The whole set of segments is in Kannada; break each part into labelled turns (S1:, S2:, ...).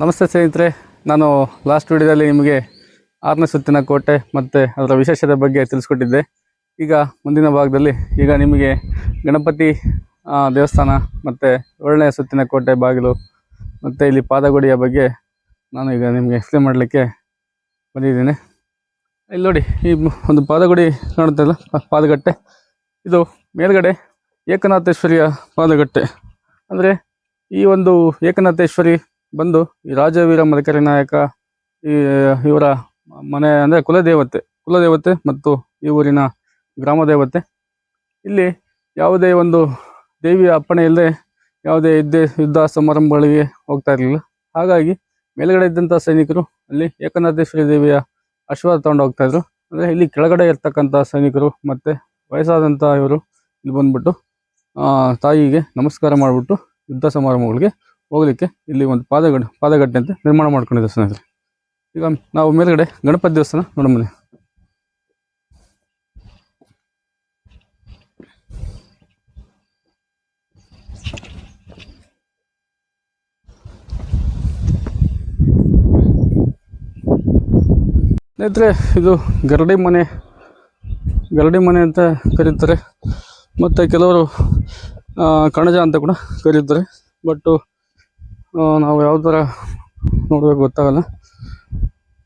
S1: ನಮಸ್ತೆ ಸ್ನೇಹಿತರೆ, ನಾನು ಲಾಸ್ಟ್ ವಿಡಿಯೋದಲ್ಲಿ ನಿಮಗೆ ಆರನೇ ಸುತ್ತಿನ ಕೋಟೆ ಮತ್ತು ಅದರ ವಿಶೇಷತೆ ಬಗ್ಗೆ ತಿಳಿಸ್ಕೊಟ್ಟಿದ್ದೆ. ಈಗ ಮುಂದಿನ ಭಾಗದಲ್ಲಿ ಈಗ ನಿಮಗೆ ಗಣಪತಿ ದೇವಸ್ಥಾನ ಮತ್ತು ಏಳನೇ ಸುತ್ತಿನ ಕೋಟೆ ಬಾಗಿಲು ಮತ್ತು ಇಲ್ಲಿ ಪಾದಗುಡಿಯ ಬಗ್ಗೆ ನಾನು ಈಗ ನಿಮಗೆ ಎಕ್ಸ್ಪ್ಲೇನ್ ಮಾಡಲಿಕ್ಕೆ ಬಂದಿದ್ದೀನಿ. ಇಲ್ಲಿ ನೋಡಿ, ಈ ಒಂದು ಪಾದಗುಡಿ ಕಾಣುತ್ತಲ್ಲ, ಪಾದಗಟ್ಟೆ. ಇದು ಮೇಲ್ಗಡೆ ಏಕನಾಥೇಶ್ವರಿಯ ಪಾದಗಟ್ಟೆ. ಅಂದರೆ ಈ ಒಂದು ಏಕನಾಥೇಶ್ವರಿ ಬಂದು ಈ ರಾಜವೀರ ಮದಕರಿ ನಾಯಕ, ಈ, ಇವರ ಮನೆ ಅಂದರೆ ಕುಲದೇವತೆ ಕುಲದೇವತೆ ಮತ್ತು ಈ ಊರಿನ ಗ್ರಾಮ ದೇವತೆ ಇಲ್ಲಿ ಯಾವುದೇ ಒಂದು ದೇವಿಯ ಅಪ್ಪಣೆ ಇಲ್ಲದೆ ಯಾವುದೇ ಯುದ್ಧ ಯುದ್ಧ ಸಮಾರಂಭಗಳಿಗೆ ಹೋಗ್ತಾ ಇರಲಿಲ್ಲ. ಹಾಗಾಗಿ ಮೇಲ್ಗಡೆ ಇದ್ದಂಥ ಸೈನಿಕರು ಅಲ್ಲಿ ಏಕನಾಥೇಶ್ವರಿ ದೇವಿಯ ಆಶೀರ್ವಾದ ತಗೊಂಡು ಹೋಗ್ತಾ ಇದ್ರು. ಅಂದರೆ ಇಲ್ಲಿ ಕೆಳಗಡೆ ಇರ್ತಕ್ಕಂಥ ಸೈನಿಕರು ಮತ್ತು ವಯಸ್ಸಾದಂಥ ಇವರು ಇಲ್ಲಿ ಬಂದ್ಬಿಟ್ಟು ತಾಯಿಗೆ ನಮಸ್ಕಾರ ಮಾಡಿಬಿಟ್ಟು ಯುದ್ಧ ಸಮಾರಂಭಗಳಿಗೆ ಹೋಗ್ಲಿಕ್ಕೆ ಇಲ್ಲಿ ಒಂದು ಪಾದಗಡ್ ಪಾದಗಟ್ಟೆ ಅಂತ ನಿರ್ಮಾಣ ಮಾಡ್ಕೊಂಡಿದೆ ಸ್ನೇಹಿತರೆ. ಈಗ ನಾವು ಮೇಲ್ಗಡೆ ಗಣಪತಿ ದೇವಸ್ಥಾನ ನೋಡೋಣ ಸ್ನೇಹಿತರೆ, ಇದು ಗರಡಿ ಮನೆ. ಗರಡಿ ಮನೆ ಅಂತ ಕರೀತಾರೆ. ಮತ್ತು ಕೆಲವರು ಕಣಜ ಅಂತ ಕೂಡ ಕರೀತಾರೆ. ಬಟ್ಟು ನಾವು ಯಾವ ಥರ ನೋಡ್ಬೇಕು ಗೊತ್ತಾಗಲ್ಲ.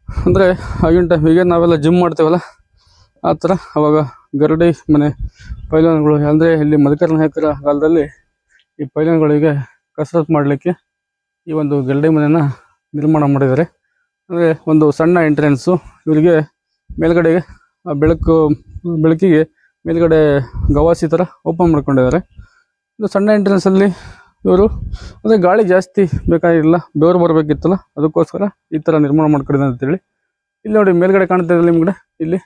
S1: ಅಂದರೆ ಆಗಿನ ಟೈಮ್ ಈಗ ನಾವೆಲ್ಲ ಜಿಮ್ ಮಾಡ್ತೇವಲ್ಲ, ಆ ಥರ ಅವಾಗ ಗರಡಿ ಮನೆ ಪೈಲಾನ್ಗಳು ಅಂದರೆ ಇಲ್ಲಿ ಮಧುಕರ ನಾಯಕರ ಕಾಲದಲ್ಲಿ ಈ ಪೈಲಾನ್ಗಳಿಗೆ ಕಸರತ್ತು ಮಾಡಲಿಕ್ಕೆ ಈ ಒಂದು ಗರಡಿ ಮನೆಯನ್ನು ನಿರ್ಮಾಣ ಮಾಡಿದ್ದಾರೆ. ಅಂದರೆ ಒಂದು ಸಣ್ಣ ಎಂಟ್ರೆನ್ಸು ಇವರಿಗೆ ಮೇಲ್ಗಡೆಗೆ ಬೆಳಕು, ಬೆಳಕಿಗೆ ಮೇಲ್ಗಡೆ ಗವಾಸಿ ಥರ ಓಪನ್ ಮಾಡ್ಕೊಂಡಿದ್ದಾರೆ. ಇದು ಸಣ್ಣ ಎಂಟ್ರೆನ್ಸಲ್ಲಿ ಇವರು, ಅಂದರೆ ಗಾಳಿ ಜಾಸ್ತಿ ಬೇಕಾಗಿಲ್ಲ, ಬೆವರು ಬರಬೇಕಿತ್ತಲ್ಲ, ಅದಕ್ಕೋಸ್ಕರ ಈ ಥರ ನಿರ್ಮಾಣ ಮಾಡ್ಕೊಂಡಿದ್ದಾರೆ ಅಂತೇಳಿ ಇಲ್ಲಿ ನೋಡಿ, ಮೇಲ್ಗಡೆ ಕಾಣ್ತಾ ಇದೆ ನಿಮ್ಗಡೆ ಇಲ್ಲಿ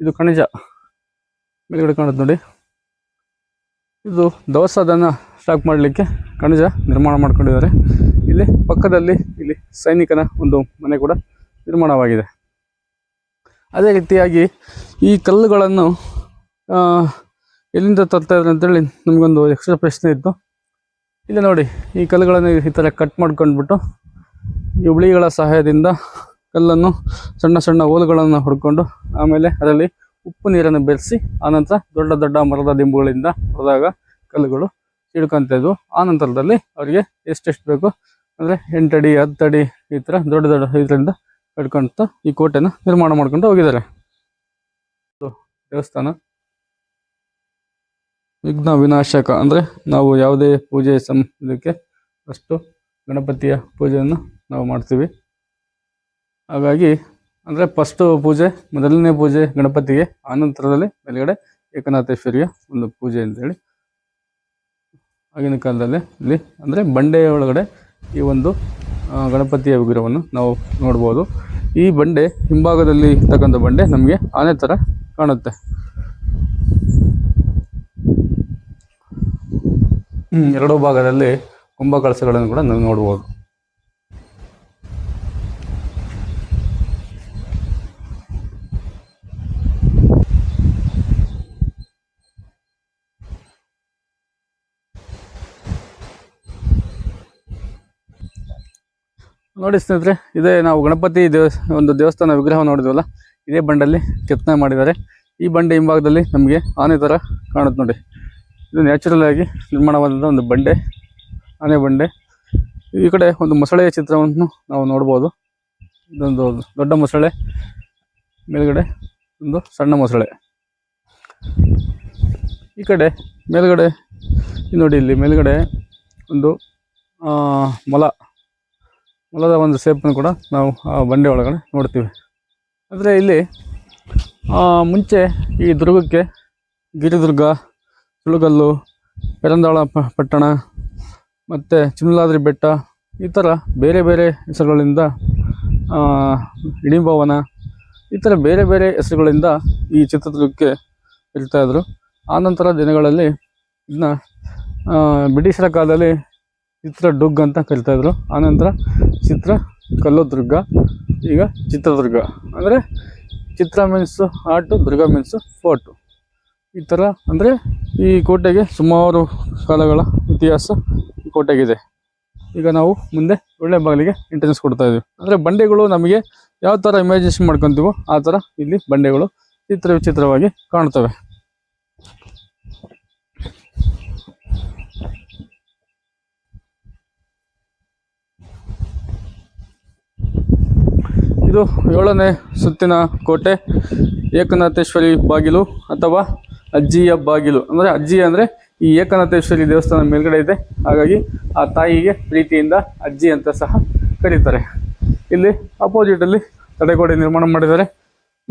S1: ಇದು ಖನಿಜ ಮೇಲ್ಗಡೆ ಕಾಣುತ್ತೆ ನೋಡಿ. ಇದು ದವಸದನ್ನು ಸ್ಟಾಕ್ ಮಾಡಲಿಕ್ಕೆ ಖನಿಜ ನಿರ್ಮಾಣ ಮಾಡ್ಕೊಂಡಿದ್ದಾರೆ. ಇಲ್ಲಿ ಪಕ್ಕದಲ್ಲಿ ಇಲ್ಲಿ ಸೈನಿಕನ ಒಂದು ಮನೆ ಕೂಡ ನಿರ್ಮಾಣವಾಗಿದೆ. ಅದೇ ರೀತಿಯಾಗಿ ಈ ಕಲ್ಲುಗಳನ್ನು ಎಲ್ಲಿಂದ ತರ್ತಾ ಇದ್ದಾರೆ ಅಂತೇಳಿ ನಮಗೊಂದು ಎಕ್ಸ್ಟ್ರಾ ಪ್ರಶ್ನೆ ಇತ್ತು. ಇಲ್ಲಿ ನೋಡಿ, ಈ ಕಲ್ಲುಗಳನ್ನು ಈ ಥರ ಕಟ್ ಮಾಡ್ಕೊಂಡ್ಬಿಟ್ಟು ಈ ಉಳಿಗಳ ಸಹಾಯದಿಂದ ಕಲ್ಲನ್ನು ಸಣ್ಣ ಸಣ್ಣ ಹೋಲುಗಳನ್ನು ಹುಡ್ಕೊಂಡು ಆಮೇಲೆ ಅದರಲ್ಲಿ ಉಪ್ಪು ನೀರನ್ನು ಬೆರೆಸಿ, ಆನಂತರ ದೊಡ್ಡ ದೊಡ್ಡ ಮರದ ದಿಂಬುಗಳಿಂದ ಹೊಡೆದಾಗ ಕಲ್ಲುಗಳು ಆನಂತರದಲ್ಲಿ ಆ ನಂತರದಲ್ಲಿ ಅವರಿಗೆ ಎಷ್ಟೆಷ್ಟು ಬೇಕು, ಅಂದರೆ ಎಂಟಡಿ ಹತ್ತಡಿ ಈ ಥರ ದೊಡ್ಡ ದೊಡ್ಡ ಇದರಿಂದ ಕಟ್ಕೊಂತ ಈ ಕೋಟೆನ ನಿರ್ಮಾಣ ಮಾಡ್ಕೊಂಡು ಹೋಗಿದ್ದಾರೆ. ದೇವಸ್ಥಾನ. ವಿಘ್ನ ವಿನಾಶಕ ಅಂದರೆ ನಾವು ಯಾವುದೇ ಪೂಜೆ ಸಂ ಇದಕ್ಕೆ ಫಸ್ಟು ಗಣಪತಿಯ ಪೂಜೆಯನ್ನು ನಾವು ಮಾಡ್ತೀವಿ. ಹಾಗಾಗಿ ಅಂದರೆ ಫಸ್ಟು ಪೂಜೆ, ಮೊದಲನೇ ಪೂಜೆ ಗಣಪತಿಗೆ, ಆನಂತರದಲ್ಲಿ ಮೇಲುಗಡೆ ಏಕನಾಥೇಶ್ವರಿಯ ಒಂದು ಪೂಜೆ ಅಂತೇಳಿ. ಆಗಿನ ಕಾಲದಲ್ಲಿ ಇಲ್ಲಿ ಅಂದರೆ ಬಂಡೆಯ ಒಳಗಡೆ ಈ ಒಂದು ಗಣಪತಿಯ ವಿಗ್ರಹವನ್ನು ನಾವು ನೋಡ್ಬೋದು. ಈ ಬಂಡೆ ಹಿಂಭಾಗದಲ್ಲಿ ಇರ್ತಕ್ಕಂಥ ಬಂಡೆ ನಮಗೆ ಆನೆ ಥರ ಕಾಣುತ್ತೆ. ಎರಡೂ ಭಾಗದಲ್ಲಿ ಕುಂಭ ಕಳಸಗಳನ್ನು ಕೂಡ ನಾವು ನೋಡ್ಬೋದು. ನೋಡಿ ಸ್ನೇಹಿತರೆ, ಇದೇ ನಾವು ಗಣಪತಿ ದೇವಸ್, ಒಂದು ದೇವಸ್ಥಾನ ವಿಗ್ರಹ ನೋಡಿದ್ವಲ್ಲ, ಇದೇ ಬಂಡಲ್ಲಿ ಕೆತ್ತನೆ ಮಾಡಿದ್ದಾರೆ. ಈ ಬಂಡೆ ಹಿಂಭಾಗದಲ್ಲಿ ನಮಗೆ ಆನೆ ಥರ ಕಾಣುತ್ತೆ ನೋಡಿ. ಇದು ನ್ಯಾಚುರಲ್ ಆಗಿ ನಿರ್ಮಾಣವಾದಂಥ ಒಂದು ಬಂಡೆ, ಆನೆ ಬಂಡೆ. ಈ ಕಡೆ ಒಂದು ಮೊಸಳೆಯ ಚಿತ್ರವನ್ನು ನಾವು ನೋಡ್ಬೋದು. ಇದೊಂದು ದೊಡ್ಡ ಮೊಸಳೆ, ಮೇಲ್ಗಡೆ ಒಂದು ಸಣ್ಣ ಮೊಸಳೆ. ಈ ಕಡೆ ಮೇಲ್ಗಡೆ ನೋಡಿ ಇಲ್ಲಿ ಮೇಲ್ಗಡೆ ಒಂದು ಮೊಲ. ಮೊಲದ ಒಂದು ಸೇಪನ್ನು ಕೂಡ ನಾವು ಆ ಬಂಡೆ ಒಳಗಡೆ ನೋಡ್ತೀವಿ. ಆದರೆ ಇಲ್ಲಿ ಮುಂಚೆ ಈ ದುರ್ಗಕ್ಕೆ ಗಿರಿದುರ್ಗ ಸುಳುಗಲ್ಲು ಪೆರಂದಾಳ ಪಟ್ಟಣ ಮತ್ತು ಚಿಮ್ಲಾದ್ರಿ ಬೆಟ್ಟ ಈ ಥರ ಬೇರೆ ಬೇರೆ ಹೆಸರುಗಳಿಂದ ಇಡೀಭವನ ಈ ಥರ ಬೇರೆ ಬೇರೆ ಹೆಸರುಗಳಿಂದ ಈ ಚಿತ್ರದುರ್ಗಕ್ಕೆ ಇರ್ತಾಯಿದ್ರು ಆನಂತರ ದಿನಗಳಲ್ಲಿ ಇದನ್ನ ಬ್ರಿಟಿಷರ ಕಾಲದಲ್ಲಿ ಚಿತ್ರದುರ್ಗ ಅಂತ ಕರಿತಾಯಿದ್ರು ಆನಂತರ ಚಿತ್ರ ಕಲ್ಲುದುರ್ಗ, ಈಗ ಚಿತ್ರದುರ್ಗ. ಅಂದರೆ ಚಿತ್ರ ಮೀನ್ಸು ಆರ್ಟು ದುರ್ಗ ಮೀನ್ಸು ಫೋಟು ಈ ಥರ ಅಂದರೆ ಈ ಕೋಟೆಗೆ ಸುಮಾರು ಕಾಲಗಳ ಇತಿಹಾಸ ಕೋಟೆಗಿದೆ. ಈಗ ನಾವು ಮುಂದೆ ಒಳ್ಳೆ ಬಾಗಿಲಿಗೆ ಎಂಟ್ರೆನ್ಸ್ ಕೊಡ್ತಾ ಇದೀವಿ. ಅಂದ್ರೆ ಬಂಡೆಗಳು ನಮಗೆ ಯಾವ ತರ ಇಮ್ಯಾಜಿನೇಷನ್ ಮಾಡ್ಕೊತೀವೋ ಆ ತರ ಇಲ್ಲಿ ಬಂಡೆಗಳು ಚಿತ್ರ ವಿಚಿತ್ರವಾಗಿ ಕಾಣ್ತವೆ. ಇದು ಏಳನೇ ಸುತ್ತಿನ ಕೋಟೆ, ಏಕನಾಥೇಶ್ವರಿ ಬಾಗಿಲು ಅಥವಾ ಅಜ್ಜಿಯ ಬಾಗಿಲು ಅಂದರೆ ಅಜ್ಜಿ ಅಂದರೆ ಈ ಏಕನಾಥೇಶ್ವರಿ ದೇವಸ್ಥಾನ ಮೇಲ್ಗಡೆ ಇದೆ. ಹಾಗಾಗಿ ಆ ತಾಯಿಗೆ ಪ್ರೀತಿಯಿಂದ ಅಜ್ಜಿ ಅಂತ ಸಹ ಕರೀತಾರೆ. ಇಲ್ಲಿ ಅಪೋಸಿಟಲ್ಲಿ ತಡೆಗೋಡೆ ನಿರ್ಮಾಣ ಮಾಡಿದ್ದಾರೆ.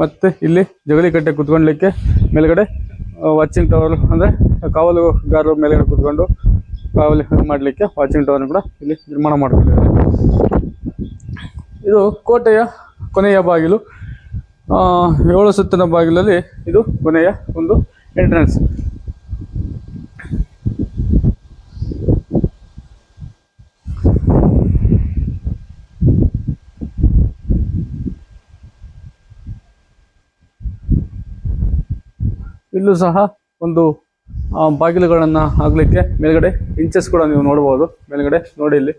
S1: ಮತ್ತು ಇಲ್ಲಿ ಜಗಲಿ ಕಟ್ಟೆ ಕುತ್ಕೊಳ್ಲಿಕ್ಕೆ ಮೇಲ್ಗಡೆ ವಾಚಿಂಗ್ ಟವರ್ ಅಂದರೆ ಕಾವಲುಗಾರರು ಮೇಲ್ಗಡೆ ಕುತ್ಕೊಂಡು ಕಾವಲು ಮಾಡಲಿಕ್ಕೆ ವಾಚಿಂಗ್ ಟವರ್ ಕೂಡ ಇಲ್ಲಿ ನಿರ್ಮಾಣ ಮಾಡಿಕೊಂಡಿದ್ದಾರೆ. ಇದು ಕೋಟೆಯ ಕೊನೆಯ ಬಾಗಿಲು. ಏಳು ಸುತ್ತಿನ ಬಾಗಿಲಲ್ಲಿ ಇದು ಕೊನೆಯ ಒಂದು ಎಂಟ್ರೆನ್ಸ್ ಇಲ್ಲೂ ಸಹ ಒಂದು ಬಾಗಿಲುಗಳನ್ನು ಆಗಲಿಕ್ಕೆ ಮೇಲ್ಗಡೆ ಇಂಚಸ್ ಕೂಡ ನೀವು ನೋಡ್ಬೋದು. ಮೇಲ್ಗಡೆ ನೋಡಿ ಇಲ್ಲಿ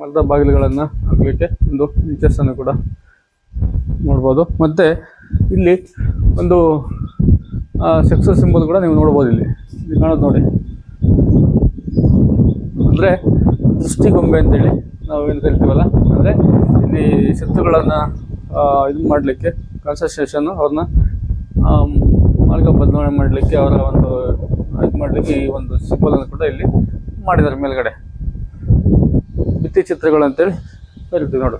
S1: ಮರದ ಬಾಗಿಲುಗಳನ್ನು ಆಗಲಿಕ್ಕೆ ಒಂದು ಇಂಚಸ್ ಅನ್ನು ಕೂಡ ನೋಡ್ಬೋದು. ಮತ್ತೆ ಇಲ್ಲಿ ಒಂದು ಸಕ್ಸಸ್ ಸಿಂಬಲ್ ಕೂಡ ನೀವು ನೋಡ್ಬೋದು ಇಲ್ಲಿ. ಕಾಣೋದು ನೋಡಿ. ಅಂದರೆ ದೃಷ್ಟಿಗೊಂಬೆ ಅಂತೇಳಿ ನಾವು ಏನು ಕರಿತೀವಲ್ಲ? ಅಂದರೆ ಇಲ್ಲಿ ಶತ್ರುಗಳನ್ನು ಇದು ಮಾಡಲಿಕ್ಕೆ ಕನ್ಸಸ್ಟ್ರೇಷನ್ನು ಅವ್ರನ್ನ ಮಾರ್ಗ ಬದಲಾವಣೆ ಮಾಡಲಿಕ್ಕೆ ಅವರ ಒಂದು, ಇದು ಮಾಡಲಿಕ್ಕೆ ಈ ಒಂದು ಸಿಂಬಲನ್ನು ಕೂಡ ಇಲ್ಲಿ ಮಾಡಿದ್ದಾರೆ ಮೇಲ್ಗಡೆ. ಭಿತ್ತಿ ಚಿತ್ರಗಳು ಅಂತೇಳಿ ಕರಿತೀವಿ ನೋಡು.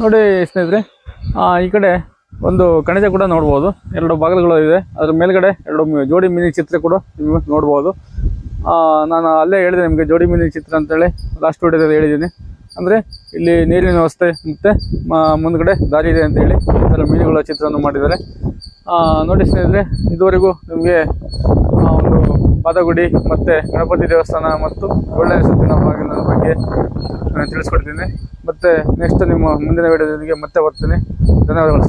S1: ನೋಡಿ ಸ್ನೇಹಿತರೆ ಈ ಕಡೆ ಒಂದು ಕಣಜ ಕೂಡ ನೋಡ್ಬೋದು. ಎರಡು ಬಾಗಿಲುಗಳು ಇದೆ. ಅದ್ರ ಮೇಲ್ಗಡೆ ಎರಡು ಜೋಡಿ ಮೀನಿನ ಚಿತ್ರ ಕೂಡ ನೀವು ನೋಡ್ಬೋದು. ನಾನು ಅಲ್ಲೇ ಹೇಳಿದೆ ನಿಮಗೆ ಜೋಡಿ ಮೀನಿನ ಚಿತ್ರ ಅಂತೇಳಿ. ಲಾಸ್ಟ್ ವಿಡಿಯೋದಲ್ಲಿ ಹೇಳಿದ್ದೀನಿ. ಅಂದರೆ ಇಲ್ಲಿ ನೀರಿನ ವ್ಯವಸ್ಥೆ ಮತ್ತು ಮುಂದ್ಗಡೆ ದಾರಿ ಇದೆ ಅಂತೇಳಿ ಈ ಥರ ಮೀನುಗಳ ಚಿತ್ರವನ್ನು ಮಾಡಿದ್ದಾರೆ. ನೋಡಿ ಸ್ನೇಹಿತರೆ, ಇದುವರೆಗೂ ನಿಮಗೆ ಪಾದಗುಡಿ ಮತ್ತು ಗಣಪತಿ ದೇವಸ್ಥಾನ ಮತ್ತು ಒಳ್ಳೆಯ ಸುತ್ತಿನ ಬಾಗಿಲಿನ ಬಗ್ಗೆ ತಿಳಿಸ್ಕೊಡ್ತೀನಿ. ಮತ್ತು ನೆಕ್ಸ್ಟ್ ನಿಮ್ಮ ಮುಂದಿನ ವಿಡಿಯೋದೊಂದಿಗೆ ಮತ್ತೆ ಬರ್ತೀನಿ. ಧನ್ಯವಾದಗಳು